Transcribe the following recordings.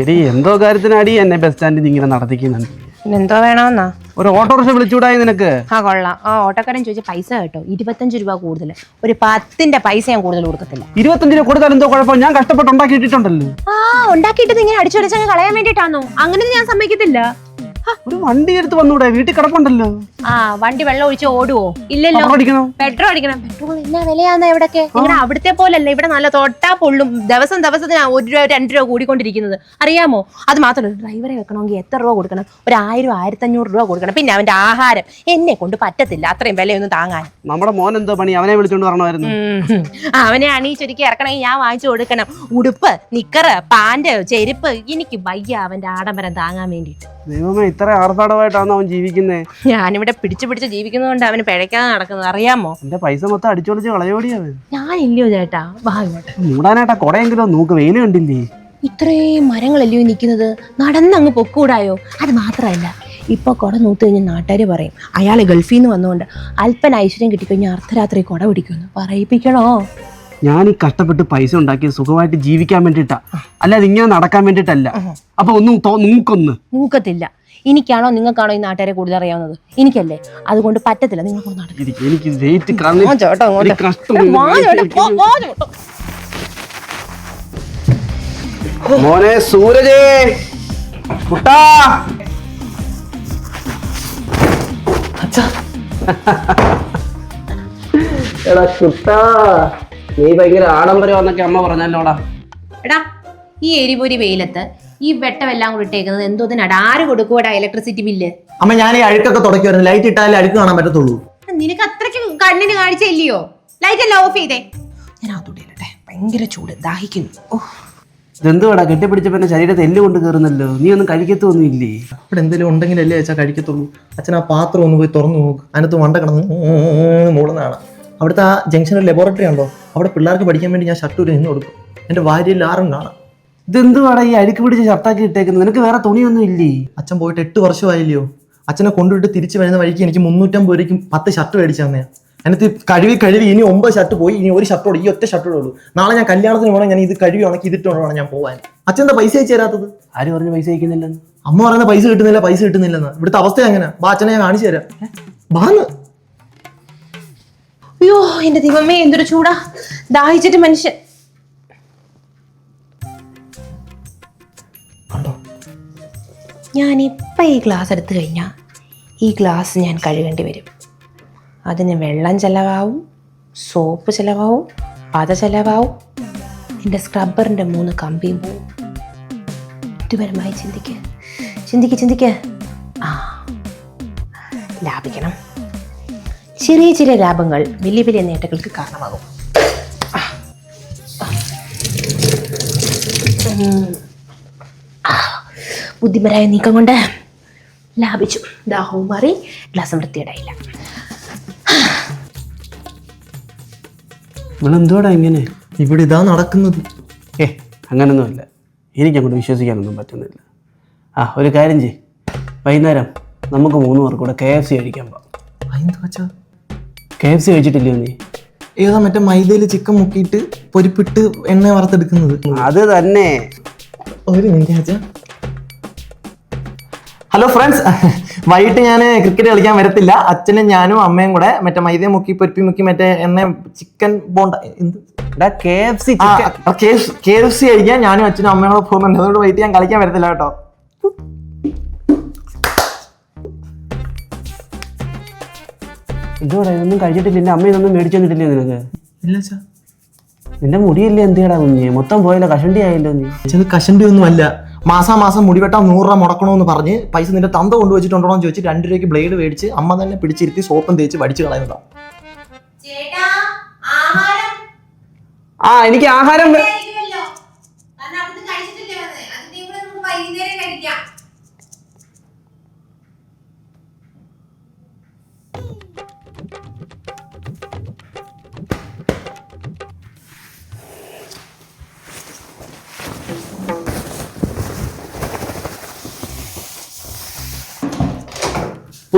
എടി എന്തോ കാര്യത്തിനാടി എന്നെ ബസ് സ്റ്റാൻഡിൽ ഇങ്ങനെ നടത്തിക്കുന്നുണ്ട് എന്തോ വേണമെന്നാ? ഒരു ഓട്ടോറിക്ഷ വിളിച്ചുകൂടായി നിനക്ക്? ആ കൊള്ളാം. ആ ഓട്ടോക്കാരൻ ചോദിച്ച പൈസ കേട്ടോ. ഇരുപത്തഞ്ച് രൂപ കൂടുതൽ ഒരു പത്തിന്റെ പൈസ ഞാൻ കൂടുതൽ കൊടുക്കത്തില്ല. ഇരുപത്തഞ്ച് രൂപ കൊടുത്താൽ എന്തോ കുഴപ്പം? ഞാൻ കഷ്ടപ്പെട്ട് ഉണ്ടാക്കിയിട്ടുണ്ടല്ലോ ആ ഉണ്ടാക്കിയിട്ട് ഇങ്ങനെ അടിച്ചൊടിച്ചങ്ങ് കളയാൻ വേണ്ടിട്ടാണോ അങ്ങനെ ഞാൻ സമ്മതിക്കത്തില്ല. ഒരു വണ്ടി എടുത്ത് വന്നൂടെ? വീട്ടിൽ കിടപ്പുണ്ടല്ലോ. ആ വണ്ടി വെള്ളം ഒഴിച്ച് ഓടുവോ? ഇല്ലല്ലോ. അടിക്കണം? പെട്രോൾ അടിക്കണം. പെട്രോൾ എന്നാ വിലയാന്ന് എവിടൊക്കെ? ഇങ്ങനെ അവിടുത്തെ പോലല്ല ഇവിടെ നല്ല തൊട്ടാ പൊള്ളും. ദിവസം ദിവസത്തിന് ഒരു രൂപ രണ്ട് രൂപ കൂടിക്കൊണ്ടിരിക്കുന്നത്. അറിയാമോ? അത് മാത്രമല്ല ഡ്രൈവറെ വെക്കണമെങ്കിൽ എത്ര രൂപ കൊടുക്കണം? ഒരു ആയിരം ആയിരത്തഞ്ഞൂറ് രൂപ കൊടുക്കണം. പിന്നെ അവന്റെ ആഹാരം. എന്നെ കൊണ്ട് പറ്റത്തില്ല അത്രയും വിലയൊന്നും താങ്ങാൻ. നമ്മുടെ മോൻ എന്തോ പണി? അവനെ വിളിച്ചോണ്ട് പറഞ്ഞു അവനെ അവനെ അണിയിച്ചൊരുക്കി ഇറക്കണമെങ്കിൽ ഞാൻ വാങ്ങിച്ചു കൊടുക്കണം. ഉടുപ്പ് നിക്കറ് പാന്റ് ചെരുപ്പ് എനിക്ക് വയ്യ അവന്റെ ആഡംബരം താങ്ങാൻ വേണ്ടിയിട്ട്. ദൈവമേ ഇത്ര ആർഭാടമായിട്ടാണ് അവൻ ജീവിക്കുന്നത് ഞാനിവിടെ പിടിച്ചു പിടിച്ച് ജീവിക്കുന്നതുകൊണ്ട് അവന് പിഴയ്ക്കാതെ നടക്കുന്നത്. അറിയാമോ? എന്റെ പൈസ മൊത്തം അടിച്ചോളിച്ച് കളയോടി ഞാൻ ഞാനില്ലയോ ചേട്ടാ. വാ ഇങ്ങോട്ട്. മൂടാനായിട്ടാ കൊടയെങ്കിലും നോക്ക് വെയിൽ കണ്ടില്ലേ? ഇത്രയും മരങ്ങളല്ലയോ നിൽക്കുന്നത്? നടന്നങ്ങ് പൊക്കൂടായോ? അത് മാത്രമല്ല ഇപ്പൊ കുട നൂത്ത് കഴിഞ്ഞ നാട്ടുകാർ പറയും അയാൾ ഗൾഫിൽ നിന്ന് വന്നുകൊണ്ട് അല്പന ഐശ്വര്യം കിട്ടിക്കഴിഞ്ഞാൽ അർദ്ധരാത്രി കുട പിടിക്കുമെന്ന്. പറയിപ്പിക്കണോ? ഞാൻ ഈ കഷ്ടപ്പെട്ട് പൈസ ഉണ്ടാക്കി സുഖമായിട്ട് ജീവിക്കാൻ വേണ്ടിയിട്ടാ. അല്ലാതെ ഇങ്ങനെ നടക്കാൻ വേണ്ടിട്ടല്ല അപ്പൊ ഒന്നും നോക്കൊന്ന്. നോക്കത്തില്ല. എനിക്കാണോ നിങ്ങൾക്കാണോ ഈ നാട്ടുകാരെ കൂടുതൽ അറിയാവുന്നത്? എനിക്കല്ലേ? അതുകൊണ്ട് പറ്റത്തില്ല. നിങ്ങൾ കൊണ്ട് നടക്കും. എനിക്ക് എനിക്ക് വെയിറ്റ് ചേട്ടാ, അങ്ങോട്ട്. മോനെ സൂരജേ. കുട്ടാ. എടാ കുട്ടാ. നീ ഭയങ്കര ആഡംബരമാന്നൊക്കെ അമ്മ പറഞ്ഞല്ലോടാ എടാ ഈ എരിപൊരി വെയിലത്ത് ഈ വെട്ടമെല്ലാം കൂടി ഇട്ടേക്കുന്നത് എന്തോ ആര് കൊടുക്കുവാടാ ഇലക്ട്രിസിറ്റി ബില്ല് അമ്മ ഞാൻ ഈ അഴുക്കൊക്കെ തുടക്കുമായിരുന്നു ലൈറ്റ് ഇട്ടാലേ അഴുക്ക് കാണാൻ പറ്റത്തുള്ളൂ നിനക്ക് അത്രയ്ക്ക് കണ്ണിന് കാഴ്ചയില്ലയോ ലൈറ്റ് എല്ലാം ഓഫ് ചെയ്തേ ഞാൻ അകത്തോട്ടില്ലട്ടെ ഭയങ്കര ചൂട് ദാഹിക്കുന്നു ഓ ഇതെന്തുവാടാ കെട്ടിപ്പിടിച്ചപ്പോ എന്റെ ശരീരത്തെ എല്ല് കൊണ്ട് കയറുന്നല്ലോ നീ ഒന്നും കഴിക്കത്തൊന്നും ഇല്ലേ അവിടെ എന്തെങ്കിലും ഉണ്ടെങ്കിലല്ലേ അച്ഛാ കഴിക്കത്തുള്ളൂ അച്ഛൻ ആ പാത്രം ഒന്ന് പോയി തുറന്നു നോക്ക് അതിനകത്ത് വണ്ട കിടന്ന് മൂടുന്നതാണ് അവിടുത്തെ ആ ജംഗ്ഷനിൽ ലബോറട്ടറി ഉണ്ടോ അവിടെ പിള്ളേർക്ക് പഠിക്കാൻ വേണ്ടി ഞാൻ ഷർട്ട് ഒരു നിന്ന് കൊടുക്കും. എന്റെ ഭാര്യയിൽ ആറും കാണാം. ഇതെന്തുവാടാ ഈ അഴുക്ക് പിടിച്ച് ഷർട്ടാക്കി ഇട്ടേക്കുന്നത്? നിനക്ക് വേറെ തുണിയൊന്നും ഇല്ലേ? അച്ഛൻ പോയിട്ട് എട്ട് വർഷമായില്ലയോ? അച്ഛനെ കൊണ്ടുവിട്ട് തിരിച്ച് വരുന്ന വഴിക്ക് എനിക്ക് മുന്നൂറ്റമ്പത് രൂപയ്ക്ക് പത്ത് ഷർട്ട് മേടിച്ചു തന്നെ അതിനകത്ത് കഴുകി കഴുകി ഇനി ഒമ്പത് ഷർട്ട് പോയി ഇനി ഒരു ഷർട്ടോട് ഈ ഒറ്റ ഷർട്ട് ഉള്ളൂ നാളെ ഞാൻ കല്യാണത്തിന് വേണം ഞാൻ ഇത് കഴുകി ഉണക്കി വേണം ഞാൻ പോകാൻ അച്ഛൻ എന്താ പൈസ അയച്ചു തരാത്തത്? ആര് പറഞ്ഞ പൈസ അയക്കുന്നില്ലെന്ന്? അമ്മ പറയുന്ന പൈസ കിട്ടുന്നില്ല പൈസ കിട്ടുന്നില്ലെന്ന്. ഇവിടുത്തെ അവസ്ഥ എങ്ങനെ ബാ അച്ഛനെ ഞാൻ കാണിച്ചു തരാം. ബാന്ന് അയ്യോ എന്റെ ദൈവമേ എന്തൊരു ചൂടാ. ദാഹിച്ചിട്ട് മനുഷ്യൻ. ഞാൻ ഇപ്പം ഈ ഗ്ലാസ് എടുത്തു കഴിഞ്ഞാൽ ഈ ഗ്ലാസ് ഞാൻ കഴുകേണ്ടി വരും. അതിന് വെള്ളം ചിലവാവും സോപ്പ് ചിലവാവും പത ചിലവാവും. എന്റെ സ്ക്രബ്ബറിന്റെ മൂന്ന് കമ്പിയും പോവും. ബുദ്ധിപരമായി ചിന്തിക്ക്. ചിന്തിക്ക് ചിന്തിക്ക്. ആ ലാഭിക്കണം. ചെറിയ ചെറിയ ലാഭങ്ങൾ വലിയ വലിയ നേട്ടങ്ങൾക്ക് കാരണമാകും. ബുദ്ധിമരായ. നീക്കം കൊണ്ട് ലാഭിച്ചു. ദാഹവും മാറി ഗ്ലാസ് വൃത്തിയിടായില്ല ഇവളെന്തുവാടാ ഇങ്ങനെ? ഇവിടെ ഇതാ നടക്കുന്നത്. ഏ അങ്ങനൊന്നുമല്ല. എനിക്ക് അങ്ങോട്ട് വിശ്വസിക്കാനൊന്നും പറ്റുന്നില്ല. ആ ഒരു കാര്യം ചെയ് വൈകുന്നേരം നമുക്ക് മൂന്ന് പേർക്കൂടെ കെ എഫ് സി കഴിക്കാൻ പോകാം കെ എഫ് സി കഴിച്ചിട്ടില്ലേ നീ? ഏതാ മറ്റേ മൈദയിൽ ചിക്കൻ മുക്കിയിട്ട് പൊരിപ്പിട്ട് എണ്ണ വറുത്തെടുക്കുന്നത്? അത് തന്നെ. ഒരു മിനിറ്റ് ഹലോ ഫ്രണ്ട്സ് വൈകിട്ട് ഞാൻ ക്രിക്കറ്റ് കളിക്കാൻ വരത്തില്ല. അച്ഛനും ഞാനും അമ്മയും കൂടെ മറ്റേ മൈദ മുക്കി പൊരിപ്പി മുക്കി മറ്റേ എണ്ണ chicken bonda K F C K F C കഴിക്കാൻ ഞാനും അച്ഛനും അമ്മയും കൂടെ പോകുന്നുണ്ട്. അതുകൊണ്ട് വൈകിട്ട് ഞാൻ കളിക്കാൻ വരത്തില്ല കേട്ടോ. എന്തുവാടാ ഇതൊന്നും കഴിച്ചിട്ടില്ല അമ്മ ഇതൊന്നും മേടിച്ചു തന്നിട്ടില്ലേ നിനക്ക്? ഇല്ല നിന്റെ മുടിയല്ലേ എന്തിയടാ കുഞ്ഞ്? മൊത്തം പോയല്ലോ കഷണ്ടി ആയല്ലോ നീ. ഇത് കഷണ്ടി ഒന്നും അല്ല മാസാ മാസം മുടി വെട്ടാൻ നൂറ് രൂപ മുടക്കണമെന്ന് പറഞ്ഞ് പൈസ നിന്റെ തന്ത കൊണ്ടുവച്ചിട്ടുണ്ടോ എന്ന് ചോദിച്ച് രണ്ട് രൂപയ്ക്ക് ബ്ലേഡ് മേടിച്ച് അമ്മ തന്നെ പിടിച്ചിരുത്തി സോപ്പും തേച്ച് വടിച്ചു കളയുന്നതാണ് ആ എനിക്ക് ആഹാരം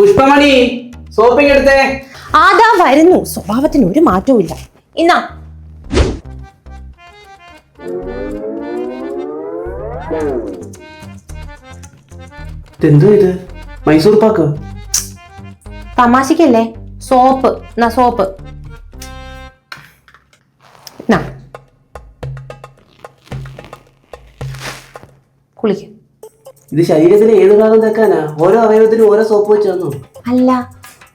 പുഷ്പമണി സോപ്പിംഗ് എടുത്തേ. ആദാ വരുന്നു. സ്വഭാവത്തിന് ഒരു മാറ്റവും ഇല്ല. ഇന്നാ. ഇത്? മൈസൂർ പാക്ക്. തമാശക്കല്ലേ? സോപ്പ്. എന്നാ സോപ്പ്. ഇത് ശരീരത്തിന് ഏത് ഭാഗം തെക്കാനാ? ഓരോ അവയവത്തിനും ഓരോ സോപ്പ് വെച്ച് തന്നു. അല്ല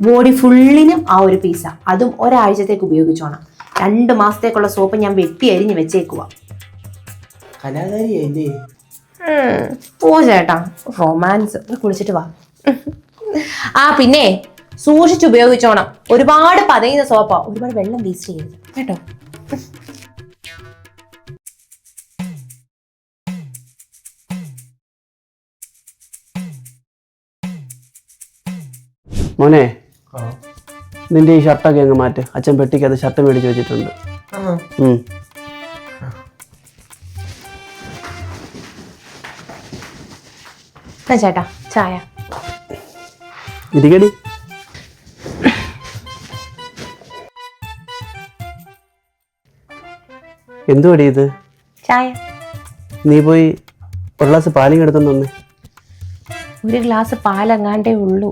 ബോഡി ഫുള്ളിനും ആ ഒരു പീസ അതും ഒരാഴ്ചത്തേക്ക് ഉപയോഗിച്ചോണം രണ്ട് മാസത്തേക്കുള്ള സോപ്പ് ഞാൻ വെട്ടി അരിഞ്ഞ് വെച്ചേക്കുക കലാകാരിയല്ലേ പോ ചേട്ടാ. റൊമാൻസ് കുളിച്ചിട്ട് വാ. ആ പിന്നെ സൂക്ഷിച്ച് ഉപയോഗിച്ചോണം ഒരുപാട് പതയുന്ന സോപ്പാ ഒരുപാട് വെള്ളം വേസ്റ്റ് ചെയ്യരുത്. കേട്ടോ? മോനെ നിന്റെ ഈ ഷർട്ടൊക്കെ അങ്ങ് മാറ്റ്. അച്ഛൻ പെട്ടിക്കകത്ത് ഷർട്ട് മേടിച്ച് വെച്ചിട്ടുണ്ട്. ഉം. എന്നാ ചേട്ടാ ചായ. ഇരിക്കടി. എന്തുപടി ഇത്? ചായ. നീ പോയി ഒരു ഗ്ലാസ് പാലും എടുത്തോണ്ട് ഒരു ഗ്ലാസ് പാലെങ്ങാണ്ടേ ഉള്ളൂ.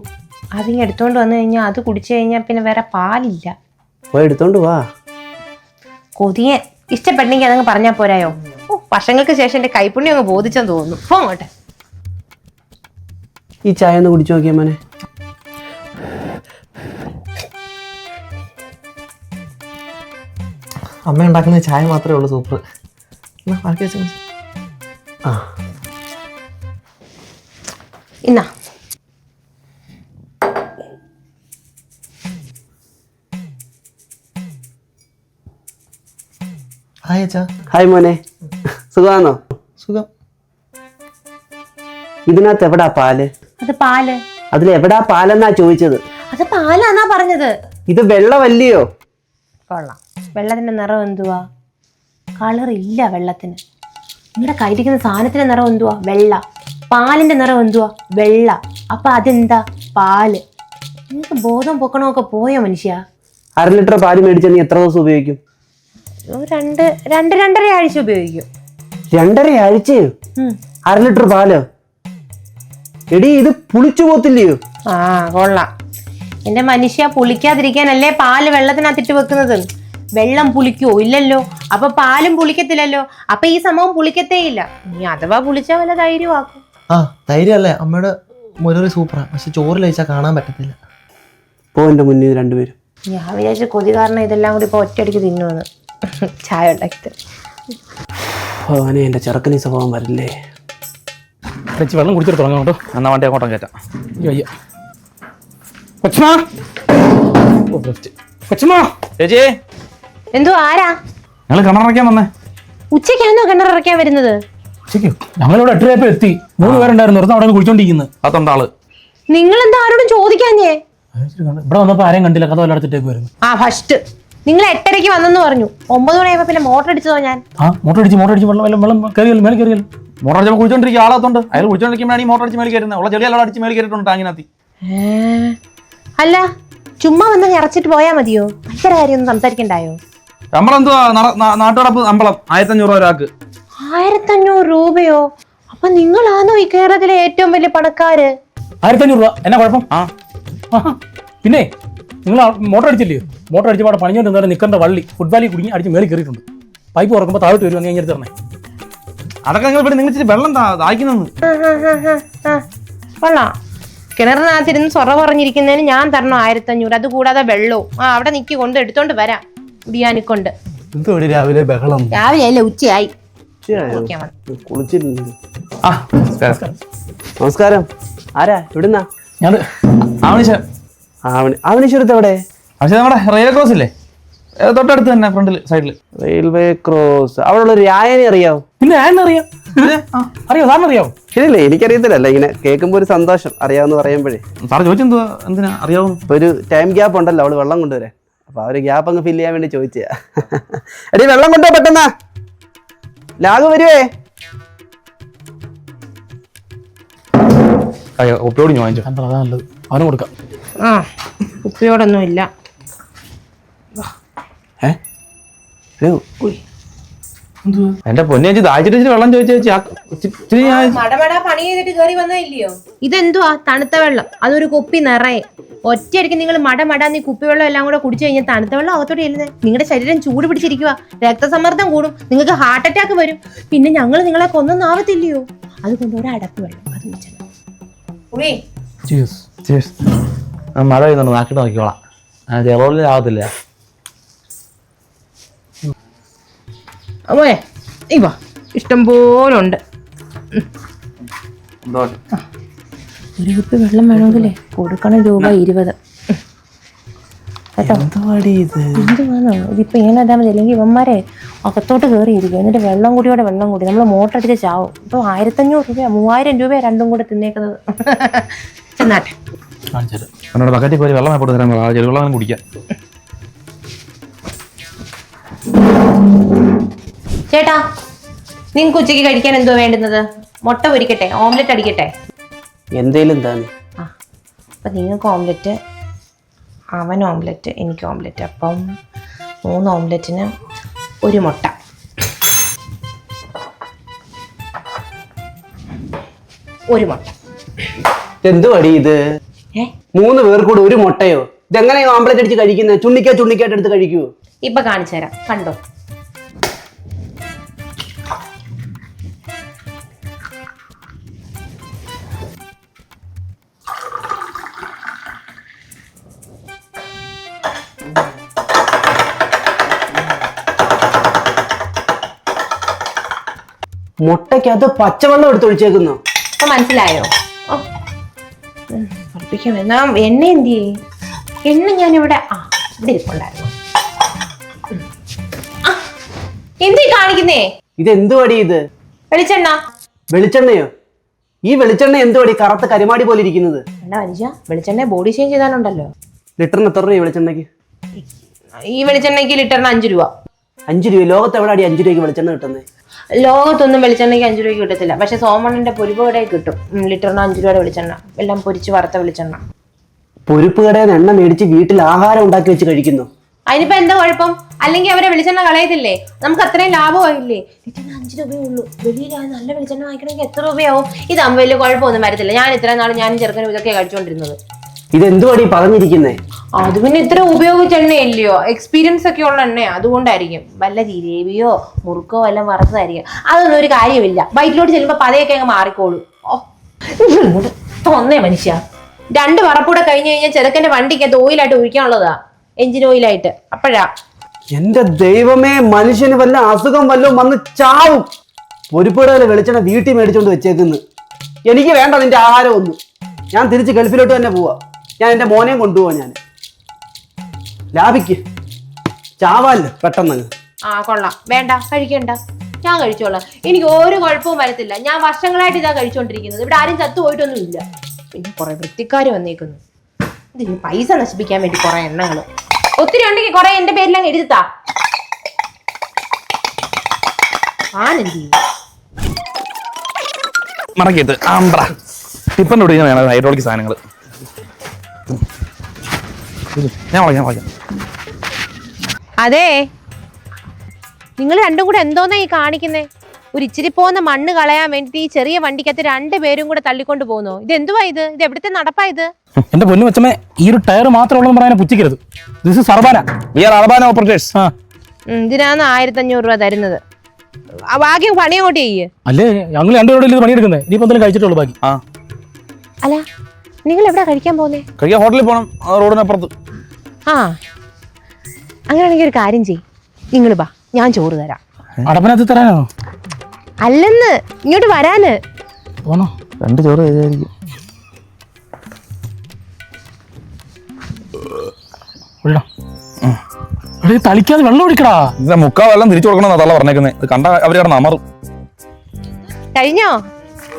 അതിങ്ങ് എടുത്തോണ്ട് വന്നു കഴിഞ്ഞാൽ അത് കുടിച്ചു കഴിഞ്ഞാൽ പിന്നെ വേറെ പാലില്ല. പോയി എടുത്തോണ്ട് വാ. കൊതിയെ ഇഷ്ടപ്പെട്ടെങ്കിൽ അതങ്ങ് പറഞ്ഞാൽ പോരായോ? ഓ വർഷങ്ങൾക്ക് ശേഷം എന്റെ കൈപ്പുണ്യം അങ്ങ് ബോധിച്ചെന്ന് തോന്നുന്നു. പോ അങ്ങോട്ടെ. ഈ ചായ ഒന്ന് കുടിച്ചു നോക്കിയാ മോനെ. അമ്മ ഉണ്ടാക്കുന്ന ചായ മാത്രമേ ഉള്ളൂ സൂപ്പർ ആ. ഇന്നാ. ഹായ് അച്ഛാ ഹായ് മോനെ. സുഖമാണോ? സുഖം. ഇതിനകത്ത് എവിടാ പാൽ? അത് പാൽ. അതിൽ എവിടാ പാലെന്നാ ചോദിച്ചത്? അത് പാലാന്നാ പറഞ്ഞത്. ഇത് വെള്ളമല്ലയോ? കൊള്ളാം. വെള്ളത്തിന്റെ നിറം എന്തുവാ? കളർ ഇല്ല വെള്ളത്തിന്. നിങ്ങളുടെ കയ്യിരിക്കുന്ന സാധനത്തിന്റെ നിറം എന്തുവാ? വെള്ള. പാലിന്റെ നിറം എന്തുവാ? വെള്ള. അപ്പൊ അതെന്താ? പാൽ. നിങ്ങൾക്ക് ബോധം പൊക്കണമൊക്കെ പോയോ മനുഷ്യ? അര ലിറ്റർ പാൽ മേടിച്ചാൽ നീ എത്ര ദിവസം ഉപയോഗിക്കും? രണ്ട് രണ്ട് രണ്ടര ആഴ്ച ഉപയോഗിക്കും. രണ്ടര ആഴ്ചയോ. അര ലിറ്റർ പാലോ? എടി ഇത് പുളിച്ചു പോത്തില്ലയോ? ആ കൊള്ളാം. എന്റെ മനുഷ്യ പുളിക്കാതിരിക്കാനല്ലേ പാൽ വെള്ളത്തിനകത്തിട്ട് വെക്കുന്നത്? വെള്ളം പുളിക്കോ? ഇല്ലല്ലോ. അപ്പൊ പാലും പുളിക്കത്തില്ലല്ലോ. അപ്പൊ ഈ സംഭവം പുളിക്കത്തേയില്ല നീ അഥവാ പുളിച്ചാ വല്ല ധൈര്യമാക്കും. ആ ധൈര്യമല്ലേ? അമ്മയുടെ മുരറി സൂപ്പറാ പക്ഷെ ചോറിൽ കഴിച്ചാൽ കാണാൻ പറ്റത്തില്ല. പോ എന്റെ മുന്നിൽ രണ്ടുപേരും. ഞാൻ വിചാരിച്ച കൊതി കാരണം ഇതെല്ലാം കൂടി ഇപ്പൊ ഒറ്റയടിക്ക് തിന്നുവെന്ന്. ചായ ഉണ്ടാക്കിട്ട് ഭഗവാനെ എന്റെ ചെറുക്കനീ സ്വഭാവം വരില്ലേ? വെച്ച് വെള്ളം കുടിച്ചിട്ട് തുടങ്ങാം കേട്ടോ. എന്നാ വണ്ടി അങ്ങോട്ടും കയറ്റാം. അയ്യോ അയ്യ. കൊച്ചമാ! ഓ ബെസ്റ്റ് കൊച്ചമാ! ചേച്ചി! എന്തോ ആരാ? ഞങ്ങൾ കിണറക്കാൻ വന്നേ. ഉച്ചയ്ക്കാണോ കിണറിറക്കാൻ വരുന്നത്? ഉച്ചയ്ക്ക് ഞങ്ങളിവിടെ എട്ടരയപ്പോൾ എത്തി. മൂന്ന് പേരുണ്ടായിരുന്നു ഒരുത്തം അവിടെ നിന്ന് കുളിച്ചോണ്ടിരിക്കുന്നത് പത്തൊണ്ടാൾ നിങ്ങൾ എന്താ ആരോടും ചോദിക്കാഞ്ഞേ? ഇവിടെ വന്നപ്പോൾ ആരെയും കണ്ടില്ല കഥ വല്ലടത്തിട്ടേക്ക് വരുന്നു ആ ഫസ്റ്റ് നിങ്ങൾ എട്ടരയ്ക്ക് വന്നെന്ന് പറഞ്ഞു. ഒമ്പത് മണിയായപ്പോ പിന്നെ മോട്ടർ അടിച്ചതോ ഞാൻ? ആ മോട്ടർ അടിച്ച് മോട്ടർ അടിച്ച് വെള്ളം വെള്ളം വെള്ളം കയറിയല്ലോ മേലെ കയറിയല്ലോ മോട്ടർ അടിച്ചപ്പോൾ കുഴിച്ചോണ്ടിരിക്കുക ആളത്തുണ്ട് അയാൾ കുഴിച്ചോണ്ടിരിക്കുമ്പോഴാണ് ഈ മോട്ടർ അടിച്ച് മേലെ കയറുന്നത്. ഉള്ള ചെളി എല്ലാം അടിച്ച് മേലെ കയറിയിട്ടുണ്ട് ടാങ്ങിനകത്തി? അല്ല ചുമ്മാ വന്ന് ഇറച്ചിട്ട് പോയാ മതിയോ? ഭയങ്കര കാര്യമൊന്നും സംസാരിക്കണ്ടായോ? ശമ്പളം എന്തുവാ നട- നാ- നാട്ടുനടപ്പ് ശമ്പളം ആയിരത്തഞ്ഞൂറ് ഒരാൾക്ക്. ആയിരത്തഞ്ഞൂറ് രൂപയോ? അപ്പൊ നിങ്ങളാണോ ഈ കേരളത്തിലെ ഏറ്റവും വലിയ പണക്കാര്? ആയിരത്തഞ്ഞൂറ് രൂപ. എന്നാ കുഴപ്പം? ആ. പിന്നെ നിങ്ങൾ മോട്ടർ അടിച്ചില്ലേ? മോട്ടർ അടിച്ച് അവിടെ പണിഞ്ഞോണ്ട് നേരം നിൽക്കേണ്ട വള്ളി. ഫുട്ബോളിൽ കുടുങ്ങി അടിച്ച് മേളിൽ കയറിയിട്ടുണ്ട്. പൈപ്പ് ഉറക്കുമ്പോൾ താഴോട്ട് വരുമെന്ന് ഞാൻ തരണേ. അതൊക്കെ നിങ്ങൾ ഇവിടെ നിങ്ങൾ ഇച്ചിരി വെള്ളം ദാഹിക്കുന്നെന്ന്. കൊള്ളാം. കിണറിനകത്തിരുന്ന് സൊറ പറഞ്ഞിരിക്കുന്നതിന് ഞാൻ തരണം ആയിരത്തഞ്ഞൂറ്. അത് കൂടാതെ വെള്ളവും. ആ അവിടെ നിൽക്കി കൊണ്ട് എടുത്തോണ്ട് വരാം. കുടിയാനിക്കൊണ്ട്. എന്തുകൊണ്ട് രാവിലെ ബഹളം? രാവിലെ അല്ലേ? ഉച്ചയായി. കുളിച്ചിട്ടുണ്ട്. ആ നമസ്കാരം. നമസ്കാരം. ആരാ? എവിടുന്നാ? ഞാൻ ആവണീശ ആവണി ആവണീശ്വരത്ത് എവിടെ? പക്ഷേ നമ്മുടെ റെയിൽവേ ക്രോസ് ഇല്ലേ? തൊട്ടടുത്ത് തന്നെ ഫ്രണ്ടിൽ സൈഡിൽ റെയിൽവേ ക്രോസ്. അവിടെ ഒരു രായനെ അറിയാവോ? പിന്നെ ഞാൻ അറിയാം. അറിയോ? സാറിന് അറിയാവോ? ശരിയല്ലേ എനിക്കറിയത്തില്ലല്ല ഇങ്ങനെ കേൾക്കുമ്പോൾ ഒരു സന്തോഷം അറിയാവുന്ന പറയുമ്പോഴേ. സാർ ചോദിച്ചെന്തോ എന്തിനാ? അറിയാവുന്നു ഇപ്പൊ ഒരു ടൈം ഗ്യാപ്പ് ഉണ്ടല്ലോ അവൾ വെള്ളം കൊണ്ടുവരാൻ. അപ്പൊ ആ ഒരു ഗ്യാപ്പ് അങ്ങ് ഫില്ല് ചെയ്യാൻ വേണ്ടി ചോദിച്ചാ എടി വെള്ളം കൊണ്ടോ പെട്ടെന്നാ. ലാഗ് വരുവേ? അയ്യോ ഒപ്പിയോട് ഞാൻ വാങ്ങിച്ചോ എന്താ അതാ നല്ലത്. അവന് കൊടുക്കാം ആ ഉപ്പയോടൊന്നും ഇല്ല എന്റെ പൊന്നെ ദാഹിച്ചിട്ട് ഇച്ചിരി വെള്ളം ചോദിച്ചു ചേച്ചി. ഇച്ചിരി ഞാൻ മടമട പണി ചെയ്തിട്ട് കയറി വന്നില്ലയോ? ഇതെന്തുവാ? തണുത്ത വെള്ളം. അതൊരു കുപ്പി നിറയെ. ഒറ്റയടിക്ക് നിങ്ങൾ മടമട നീ കുപ്പി വെള്ളം എല്ലാം കൂടെ കുടിച്ചു കഴിഞ്ഞാൽ തണുത്ത വെള്ളം അകത്തോട്ട് ചെല്ലുന്നത് നിങ്ങളുടെ ശരീരം ചൂട് പിടിച്ചിരിക്കുക രക്തസമ്മർദ്ദം കൂടും. നിങ്ങൾക്ക് ഹാർട്ട് അറ്റാക്ക് വരും. പിന്നെ ഞങ്ങൾ നിങ്ങളെ കൊന്നൊന്നും ആവത്തില്ലയോ? അതുകൊണ്ട് ഒരു അടപ്പ് വെള്ളം. അത് മഴ പെയ്യുന്നുണ്ട്. നാക്കിട്ട് നോക്കിക്കോളാം. ആ ജെറോളിലാവത്തില്ല അമ്മേ വാ. ഇഷ്ടം പോലെ ഉണ്ട് ഒരു കുപ്പി വെള്ളം വേണമെങ്കിലേ കൊടുക്കണം രൂപ ഇരുപത്. കേട്ടോ? എന്തുവാണോ ഇതിപ്പോ ഇങ്ങനെ ഇതാ മതി. അല്ലെങ്കിൽ ഇവന്മാരെ അകത്തോട്ട് കയറിയിരിക്കും എന്നിട്ട് വെള്ളം കൂടിയോടെ വെള്ളം കൂടി. നമ്മൾ മോട്ടർ അടിച്ച് ചാവും. ഇപ്പൊ ആയിരത്തഞ്ഞൂറ് രൂപ മൂവായിരം രൂപ രണ്ടും കൂടെ തിന്നേക്കുന്നത്. ചെന്നാട്ടെ. വെള്ളം കുടിക്കാം. ചേട്ടാ നിങ്ങൾക്ക് ഉച്ചയ്ക്ക് കഴിക്കാൻ എന്തോ വേണ്ടുന്നത്? മുട്ട പൊരിക്കട്ടെ ഓംലെറ്റ് അടിക്കട്ടെ? എന്തേലും ആ അപ്പം നിങ്ങൾക്ക് ഓംലെറ്റ് അവൻ ഓംലെറ്റ് എനിക്ക് ഓംലെറ്റ് അപ്പം മൂന്ന് ഓംലെറ്റിന് ഒരു മുട്ട. ഒരു മുട്ട. എന്തുവാടി ഇത്? ഏ? മൂന്ന് പേർ കൂടെ ഒരു മുട്ടയോ? ഇതെങ്ങനെ ഓംലെറ്റ് അടിച്ച് കഴിക്കുന്നത്? ചുണ്ണിക്കാ ചുണ്ണിക്കായിട്ട് എടുത്ത് കഴിക്കൂ ഇപ്പൊ കാണിച്ചു തരാം. കണ്ടോ? മുട്ടയ്ക്കകത്ത് പച്ചവെള്ളം എടുത്ത് ഒഴിച്ചേക്കുന്നു. ഇപ്പൊ മനസ്സിലായോ? പഠിപ്പിക്കാൻ എന്നാ എണ്ണ എന്ത് ചെയ്യും? എണ്ണ ഞാനിവിടെ ആ ഇവിടെ ഇരിപ്പുണ്ടായിരുന്നു. എന്തീ കാണിക്കുന്നേ? ഇത് എന്തുവടി ഇത്? വെളിച്ചെണ്ണ. വെളിച്ചെണ്ണയോ? ഈ വെളിച്ചെണ്ണ എന്തുവടി കറുത്ത കരിമാടി പോലെ ഇരിക്കുന്നത്? എന്നാ മനുഷ്യ വെളിച്ചെണ്ണ ബോഡി ചേഞ്ച് ചെയ്താലുണ്ടല്ലോ. ലിറ്ററിന് എത്ര രൂപ വെളിച്ചെണ്ണയ്ക്ക്? ഈ വെളിച്ചെണ്ണയ്ക്ക് ലിറ്ററിന് അഞ്ച് രൂപ. അഞ്ച് രൂപ. ലോകത്ത് എവിടെ അടി അഞ്ച് രൂപയ്ക്ക് വെളിച്ചെണ്ണ കിട്ടുന്നത് ലോകത്തൊന്നും വെളിച്ചെണ്ണയ്ക്ക് അഞ്ച് രൂപയ്ക്ക് കിട്ടത്തില്ല. പക്ഷേ സോമണ്ണന്റെ പൊരിപ്പ് കടയിൽ കിട്ടും ലിറ്ററിന് അഞ്ച് രൂപയുടെ വെളിച്ചെണ്ണ. എല്ലാം പൊരിച്ച് വറുത്ത വെളിച്ചെണ്ണ. പൊരുപ്പ് കടയിൽ എണ്ണ മേടിച്ച് വീട്ടിൽ ആഹാരം ഉണ്ടാക്കി വെച്ച് കഴിക്കുന്നു. അതിനിപ്പോ എന്താ കുഴപ്പം? അല്ലെങ്കിൽ അവരെ വെളിച്ചെണ്ണ കളയത്തില്ലേ? നമുക്ക് അത്രയും ലാഭമായില്ലേ ലിറ്ററിന് അഞ്ച് രൂപയേ ഉള്ളൂ. വെളിയിൽ നല്ല വെളിച്ചെണ്ണ വാങ്ങിക്കണമെങ്കിൽ എത്ര രൂപയാവും? ഇതാകുമ്പോൾ വലിയ കുഴപ്പമൊന്നും വരത്തില്ല. ഞാൻ ഇത്രയും നാൾ ഞാനും ചെറുക്കനും ഇതൊക്കെ കഴിച്ചുകൊണ്ടിരുന്നത്. ഇത് എന്തുവാടി പറഞ്ഞിരിക്കുന്നേ? അത് പിന്നെ ഇത്ര ഉപയോഗിച്ച എണ്ണയല്ലയോ? എക്സ്പീരിയൻസ് ഒക്കെ ഉള്ള എണ്ണ അതുകൊണ്ടായിരിക്കും. വല്ല ജിലേബിയോ മുറുക്കോ വല്ല വറുത്തതായിരിക്കും. അതൊന്നും ഒരു കാര്യമില്ല. ബൈക്കിലോട്ട് ചെല്ലുമ്പോൾ പതയൊക്കെ അങ്ങ് മാറിക്കോളൂ. ഓ ഇങ്ങോട്ട് തോന്നേ മനുഷ്യ. രണ്ട് വറപ്പൂടെ കഴിഞ്ഞ് കഴിഞ്ഞാൽ ചെറുക്കന്റെ വണ്ടിക്കകത്ത് ഓയിലായിട്ട് ഒഴിക്കാനുള്ളതാ. എഞ്ചിൻ ഓയിലായിട്ട്. അപ്പോഴാ. എന്റെ ദൈവമേ മനുഷ്യന് വല്ല അസുഖം വല്ലതും വന്ന് ചാവും. പൊരുപ്പുകടയിലെ വെളിച്ചെണ്ണ വീട്ടിൽ മേടിച്ചോണ്ട് വെച്ചേക്കുന്നു. എനിക്ക് വേണ്ട നിന്റെ ആഹാരം ഒന്നും. ഞാൻ തിരിച്ച് ഗൾഫിലോട്ട് തന്നെ പോവാ. ഞാൻ എന്റെ മോനെയും കൊണ്ടുപോവാ ഞാൻ ലാഭിക്ക്. ചാവാല്ലോ പെട്ടെന്ന് ആ കൊള്ളാം. വേണ്ട കഴിക്കണ്ട. ഞാൻ കഴിച്ചോളാം. എനിക്ക് ഒരു കുഴപ്പവും വരത്തില്ല. ഞാൻ വർഷങ്ങളായിട്ട് ഇതാ കഴിച്ചോണ്ടിരിക്കുന്നത്. ഇവിടെ ആരും ചത്തു പോയിട്ടൊന്നും ഇല്ല പിന്നെ കുറെ വൃത്തിക്കാർ വന്നേക്കുന്നു. ഇതിന് പൈസ നശിപ്പിക്കാൻ വേണ്ടി കുറെ എണ്ണങ്ങൾ ഒത്തിരി ഉണ്ടെങ്കിൽ കുറെ എന്റെ പേരിലങ്ങ് എഴുതിത്താ. ചെയ്യും മടക്കിയിട്ട് ആമ്പ്ര. ടിപ്പറിന്റെ കൂടെ വേണം. ഹൈഡ്രോളിക് സാധനങ്ങൾ ഞാൻ വളയ്ക്കാം അതെ. നിങ്ങൾ രണ്ടും കൂടെ എന്തോന്നാ ഈ കാണിക്കുന്നേ? ഒരു ഇച്ചിരി പോകുന്ന മണ്ണ് കളയാൻ വേണ്ടിട്ട് ഈ ചെറിയ വണ്ടിക്കകത്ത് രണ്ടുപേരും കൂടെ തള്ളിക്കൊണ്ട് പോകുന്നു? ഇത് എന്തുവാ ഇത്? ഇത് എവിടത്തെ നടപ്പാ ഇത്? എന്റെ പൊന്നു വെച്ചമ്മേ ഈ ഒരു ടയർ മാത്രമുള്ളതെന്ന് പറയാൻ പുച്ഛിക്കരുത്. This is Sarbana we are operators ആ. ഉം, ഇതിനാണ് ആയിരത്തി അഞ്ഞൂറ് രൂപ തരുന്നത്. ആ, ബാക്കി പണി അങ്ങോട്ട് ചെയ്യ്. അല്ലേ ഞങ്ങൾ രണ്ടുപേരോട് ഇത് പണിയെടുക്കുന്നത് ഇനിയിപ്പോൾ എന്തെങ്കിലും കഴിച്ചിട്ടുള്ളൂ ബാക്കി. ആ. അല്ല നിങ്ങൾ എവിടെ കഴിക്കാൻ പോകുന്നേ കഴിക്കാൻ ഹോട്ടലിൽ പോണം. ആ റോഡിനപ്പുറത്ത്. ആ. അങ്ങനെയാണെങ്കിൽ ഒരു കാര്യം ചെയ് നിങ്ങൾ ബാ ഞാൻ ചോറ് തരാം. അടപ്പനകത്ത് തരാനോ? അല്ലെന്ന്. ഇങ്ങോട്ട് വരാന്. പോണോ? രണ്ട് ചോറ് എടേ തളിക്കാതെ വെള്ളം ഒഴിക്കടാ ഇത് മുക്കാ വെള്ളം തിരിച്ചു കൊടുക്കണം തള്ള പറഞ്ഞേക്കുന്നത് കണ്ട അവർ കടന്ന് അമറും. കഴിഞ്ഞോ?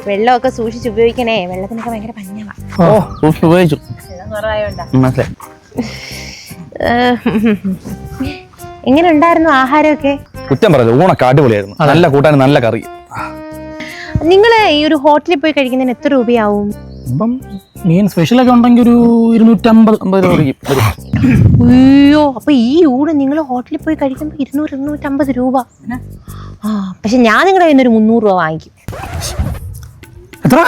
വെള്ളമൊക്കെ സൂക്ഷിച്ച് ഉപയോഗിക്കണേ. വെള്ളത്തിനൊക്കെ ഭയങ്കര പഞ്ഞവാ ഓ ഉപയോഗിച്ചു. വെള്ളം കുറവായോണ്ടാ. മനസ്സിലായി. എങ്ങനെ ഉണ്ടായിരുന്നു ആഹാരമൊക്കെ? കുറ്റം പറയല്ലോ ഊണൊക്കെ അടിപൊളിയായിരുന്നു. നല്ല കൂട്ടാൻ നല്ല കറി. നിങ്ങൾ ഈ ഒരു ഹോട്ടലിൽ പോയി കഴിക്കുന്നതിന് എത്ര രൂപയാവും? ഇപ്പം മീൻ സ്പെഷ്യലൊക്കെ ഉണ്ടെങ്കിൽ ഒരു ഇരുന്നൂറ്റമ്പത് അമ്പത് രൂപ വരും. അയ്യോ അപ്പൊ ഈ ഊണ് നിങ്ങൾ ഹോട്ടലിൽ പോയി കഴിക്കുമ്പോൾ ഇരുന്നൂറ് ഇരുന്നൂറ്റമ്പത് രൂപ. ആ പക്ഷെ ഞാൻ നിങ്ങളുടെ കയ്യിൽ നിന്ന് ഒരു മുന്നൂറ് രൂപ വാങ്ങിക്കും. എത്ര?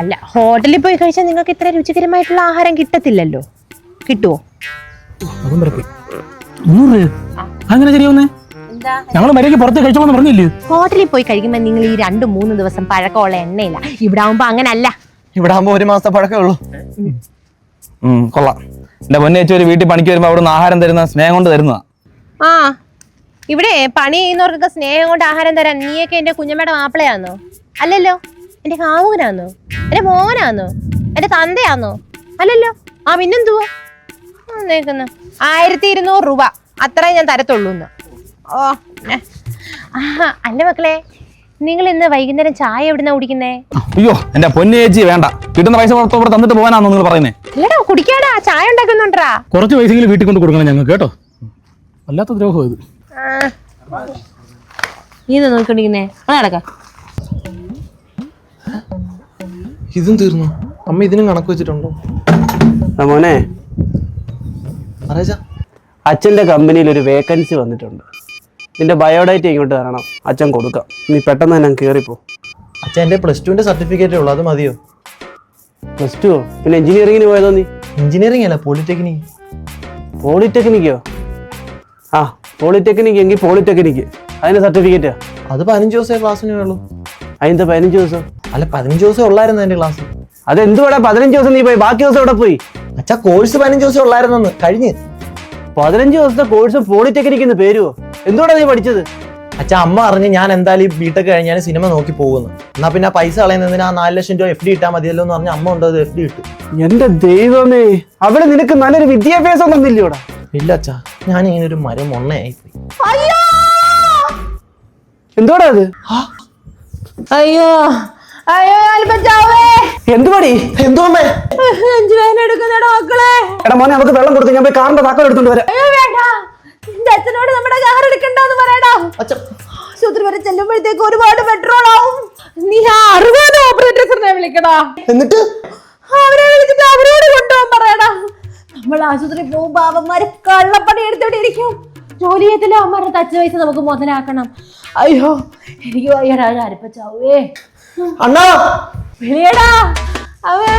അല്ല ഹോട്ടലിൽ പോയി കഴിച്ചാൽ നിങ്ങൾക്ക് ഇത്ര രുചികരമായിട്ടുള്ള ആഹാരം കിട്ടത്തില്ലല്ലോ. കിട്ടുവോ? അതും അങ്ങനെ ശരിയാവുന്നേ? ഞങ്ങൾ മര്യാദയ്ക്ക് പുറത്ത് കഴിച്ചോളന്ന് പറഞ്ഞില്ലേ? ഹോട്ടലിൽ പോയി കഴിക്കുമ്പോൾ നിങ്ങൾ ഈ രണ്ട് മൂന്ന് ദിവസം പഴക്കമുള്ള എണ്ണയില്ല ഇവിടെ ആവുമ്പോ അങ്ങനല്ല. ഇവിടെ ആവുമ്പോ ഒരു മാസത്തെ പഴക്കേ ഉള്ളൂ. ഉം, കൊള്ളാം. എന്റെ പൊന്നേച്ചി ഒരു വീട്ടിൽ പണിക്ക് വരുമ്പോ അവിടെ ആഹാരം തരുന്ന സ്നേഹം കൊണ്ട് തരുന്നതാ. ആ ഇവിടെ പണി ചെയ്യുന്നവർക്കൊക്കെ സ്നേഹം കൊണ്ട് ആഹാരം തരാൻ നീയൊക്കെ എന്റെ കുഞ്ഞമ്മയുടെ മാപ്പിളയാന്നോ? അല്ലല്ലോ. എന്റെ കാമുകനാന്നോ? എന്റെ മോനാന്നോ? എന്റെ തന്തയാന്നോ? അല്ലല്ലോ. ആ പിന്നെന്തുവാ? നേക്കുന്നു ആയിരത്തി ഇരുന്നൂറ് രൂപ. അത്രേ ഞാൻ തരത്തുള്ളൂ എന്ന് ഓ ആ, അല്ല മക്കളെ നിങ്ങൾ ഇന്ന് വൈകുന്നേരം ചായ എവിടുന്നാ കുടിക്കുന്നേ? അയ്യോ എന്റെ പൊന്നേച്ചി വേണ്ട. കിട്ടുന്ന പൈസ തന്നിട്ട് പോകാനാണോ നിങ്ങൾ പറയുന്നത് അല്ലടാ കുടിക്കാടാ ചായ ഉണ്ടാക്കുന്നുണ്ടാ? കുറച്ച് പൈസയെങ്കിലും വീട്ടിൽ കൊണ്ട് കൊടുക്കണം ഞങ്ങൾ കേട്ടോ? വല്ലാത്ത ദ്രോഹം ഇത്. നീ നോക്കിക്കൊണ്ടിരിക്കുന്നേ. അത് നടക്കാം. ഇതും തീർന്നു. അമ്മ ഇതിനും കണക്ക് വെച്ചിട്ടുണ്ടോ? ആ മോനെ. അച്ഛന്റെ കമ്പനിയിൽ ഒരു വേക്കൻസി വന്നിട്ടുണ്ട്. നിന്റെ ബയോഡേറ്റ ഇങ്ങോട്ട് തരണം. അച്ഛൻ കൊടുക്കാം. നീ പെട്ടെന്ന് തന്നെ കയറിപ്പോ അച്ഛൻ എന്റെ പ്ലസ് ടുവിന്റെ സർട്ടിഫിക്കറ്റേ ഉള്ളൂ അത് മതിയോ? പ്ലസ് ടു പിന്നെ എഞ്ചിനീയറിങ്ങിന് പോയതോ നീ? എഞ്ചിനീയറിംഗ് അല്ല പോളിടെക്നിക്. പോളിടെക്നിക്കോ? ആ പോളിടെക്നിക് എങ്കിൽ പോളിടെക്നിക്. അതിന്റെ സർട്ടിഫിക്കറ്റ്? അത് പതിനഞ്ച് ദിവസമേ ക്ലാസ്സിന് വേളൂ അതിന്റെ പതിനഞ്ച് ദിവസം? അല്ല പതിനഞ്ച് ദിവസം ഉള്ളായിരുന്നു എന്റെ ക്ലാസ് അതെന്തുവാടാ? പതിനഞ്ച് ദിവസം നീ പോയി? ബാക്കി ദിവസം എവിടെ പോയി? അച്ഛാ കോഴ്സ് പതിനഞ്ച് ദിവസം ഉള്ളായിരുന്നെന്ന്. കഴിഞ്ഞ്. പതിനഞ്ച് ദിവസത്തെ കോഴ്സ് പോളിടെക്നിക്ക് എന്ന് പേരുവോ? എന്തുകൊണ്ടാണ് നീ പഠിച്ചത്? അച്ഛാ അമ്മ അറിഞ്ഞ് ഞാൻ എന്തായാലും ഈ ബിടെക് കഴിഞ്ഞാൽ സിനിമ നോക്കി പോകുന്നു എന്നാ പിന്നെ ആ പൈസ കളയുന്നതിന് ആ നാല് ലക്ഷം രൂപ എഫ് ഡി ഇട്ടാൽ മതിയല്ലോ എന്ന് പറഞ്ഞ അമ്മ ഉണ്ടോ അത് എഫ് ഡി ഇട്ടു. എന്റെ ദൈവമേ അവിടെ നിനക്ക് നല്ലൊരു വിദ്യാഭ്യാസം ഒന്നുമില്ലയോടാ ഇല്ല അച്ഛാ ഞാൻ ഇങ്ങനെ ഒരു മരം ഒണ്ണയായി എന്തോടാ അത്? അയ്യോ! അയ്യോ അൽപ്പച്ചാവേ എന്തുവാടി? എന്തോ അമ്മേ? അഞ്ചു വേദന എടുക്കുന്നടാ മക്കളെ. എടാ മോനെ നമുക്ക് വെള്ളം കൊടുത്ത് ഞാൻ പോയി കാറിന്റെ താക്കോൽ എടുത്തോണ്ട് വരാം. അയ്യോ വേണ്ട. അച്ഛനോട് നമ്മുടെ കാർ എടുക്കണ്ടെന്ന് പറയടാ. ആശുപത്രി വരെ ചെല്ലുമ്പോഴത്തേക്ക് ഒരുപാട് പെട്രോൾ ആവും. നീ ആ അറുപത് ഓപ്പറേറ്റേഴ്സിനെ വിളിക്കടാ. എന്നിട്ട്? അവരെ വിളിച്ചിട്ട് അവരോട് കൊണ്ടുപോകാൻ പറയടാ. നമ്മൾ ആശുപത്രി പോകുമ്പോ അവന്മാര് കള്ളപ്പണി എടുത്തോണ്ട് ഇരിക്കും ജോലി ചെയ്യത്തില്ല അവന്മാരുടെ തച്ച പൈസ നമുക്ക് മുതലാക്കണം. അയ്യോ എനിക്ക് വയ്യടാ അരിപ്പച്ചാവേ ചാവേ അണ്ണാ. വിളിയടാ. അവേ